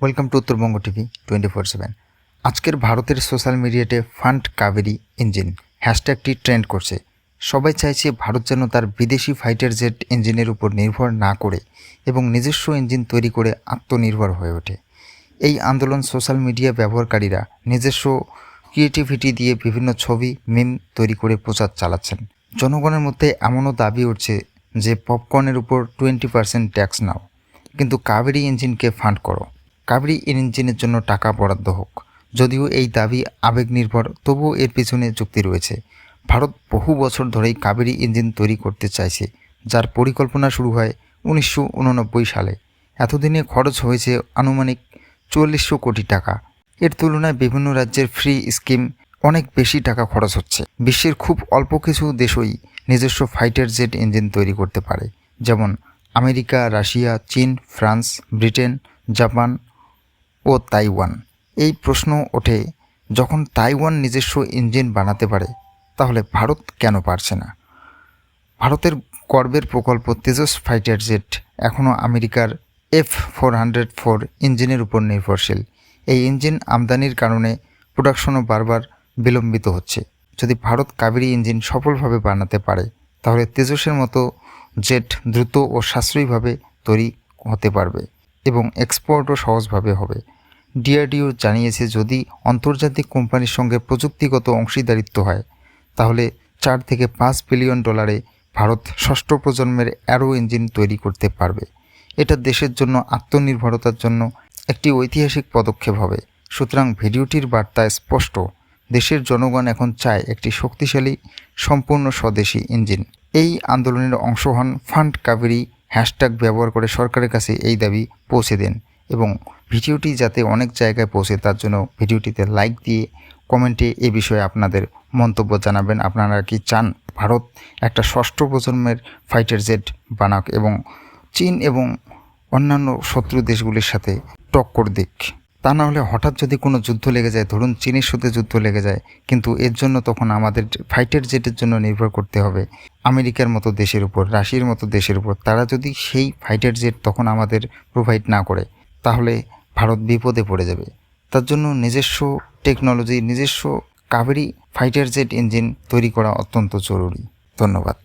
Welcome to Uttarbanga TV twenty four seven আজকের ভারতের social মিডিয়াতে ফান্ড কাবেরি ইঞ্জিন হ্যাশট্যাগটি ট্রেন্ড করছে। সবাই চাইছে ভারত যেন তার বিদেশি ফাইটার জেট ইঞ্জিনের উপর নির্ভর না করে এবং নিজস্ব ইঞ্জিন তৈরি করে আত্মনির্ভর হয়ে ওঠে। এই আন্দোলন সোশ্যাল মিডিয়া ব্যবহারকারীরা নিজস্ব ক্রিয়েটিভিটি দিয়ে বিভিন্ন ছবি মিম তৈরি করে প্রচার চালাচ্ছেন। জনগণের মধ্যে এমনও দাবি উঠছে যে পপকর্নের উপর টোয়েন্টি পার্সেন্ট ট্যাক্স নাও। কিন্তু কাবেরি ইঞ্জিনকে ফান্ড করো। কাবেরি ইঞ্জিনের জন্য টাকা বরাদ্দ হোক। যদিও এই দাবি আবেগ নির্ভর তবুও এর পিছনে যুক্তি রয়েছে। ভারত বহু বছর ধরেই কাবেরি ইঞ্জিন তৈরি করতে চাইছে, যার পরিকল্পনা শুরু হয় উনিশশো উননব্বই সালে। এতদিনে খরচ হয়েছে আনুমানিক চুয়াল্লিশশো কোটি টাকা। এর তুলনায় বিভিন্ন রাজ্যের ফ্রি স্কিম অনেক বেশি টাকা খরচ হচ্ছে। বিশ্বের খুব অল্প কিছু দেশই নিজস্ব ফাইটার জেট ইঞ্জিন তৈরি করতে পারে, যেমন আমেরিকা, রাশিয়া, চীন, ফ্রান্স, ব্রিটেন, জাপান ও তাইওয়ান। এই প্রশ্ন ওঠে, যখন তাইওয়ান নিজস্ব ইঞ্জিন বানাতে পারে, তাহলে ভারত কেন পারছে না? ভারতের গর্বের প্রকল্প তেজস ফাইটার জেট এখনও আমেরিকার এফ ফোর হান্ড্রেড ফোর ইঞ্জিনের উপর নির্ভরশীল। এই ইঞ্জিন আমদানির কারণে প্রোডাকশনও বারবার বিলম্বিত হচ্ছে। যদি ভারত কাবেরী ইঞ্জিন সফলভাবে বানাতে পারে, তাহলে তেজসের মতো জেট দ্রুত ও সাশ্রয়ীভাবে তৈরি হতে পারবে এবং এক্সপোর্টও সহজভাবে হবে। ডিআরডিও জানিয়েছে, যদি আন্তর্জাতিক কোম্পানির সঙ্গে প্রযুক্তিগত অংশীদারিত্ব হয়, তাহলে চার থেকে পাঁচ বিলিয়ন ডলারে ভারত ষষ্ঠ প্রজন্মের অ্যারো ইঞ্জিন তৈরি করতে পারবে। এটা দেশের জন্য আত্মনির্ভরতার জন্য একটি ঐতিহাসিক পদক্ষেপ হবে। সুতরাং ভিডিওটির বার্তা স্পষ্ট, দেশের জনগণ এখন চায় একটি শক্তিশালী, সম্পূর্ণ স্বদেশী ইঞ্জিন। এই আন্দোলনের অংশ হন ফান্ড কাবেরি, হ্যাশট্যাগ ব্যবহার করে সরকারের কাছে এই দাবি পৌঁছে দেন এবং ভিডিওটি যাতে অনেক জায়গায় পৌঁছে, তার জন্য ভিডিওটিতে লাইক দিয়ে কমেন্টে এ বিষয়ে আপনাদের মন্তব্য জানাবেন। আপনারা কি চান ভারত একটা ষষ্ঠ প্রজন্মের ফাইটার জেট বানাক এবং চীন এবং অন্যান্য শত্রু দেশগুলির সাথে টক্কর দিক? তা না হলে হঠাৎ যদি কোনো যুদ্ধ লেগে যায়, ধরুন চীনের সাথে যুদ্ধ লেগে যায়, কিন্তু এর জন্য তখন আমাদের ফাইটার জেটের জন্য নির্ভর করতে হবে আমেরিকার মতো দেশের উপর, রাশিয়ার মতো দেশের উপর। তারা যদি সেই ফাইটার জেট তখন আমাদের প্রোভাইড না করে, তাহলে ভারত বিপদে পড়ে যাবে। তার জন্য নিজস্ব টেকনোলজি নিজস্ব কাবেরি ফাইটার জেট ইঞ্জিন তৈরি করা অত্যন্ত জরুরি। ধন্যবাদ।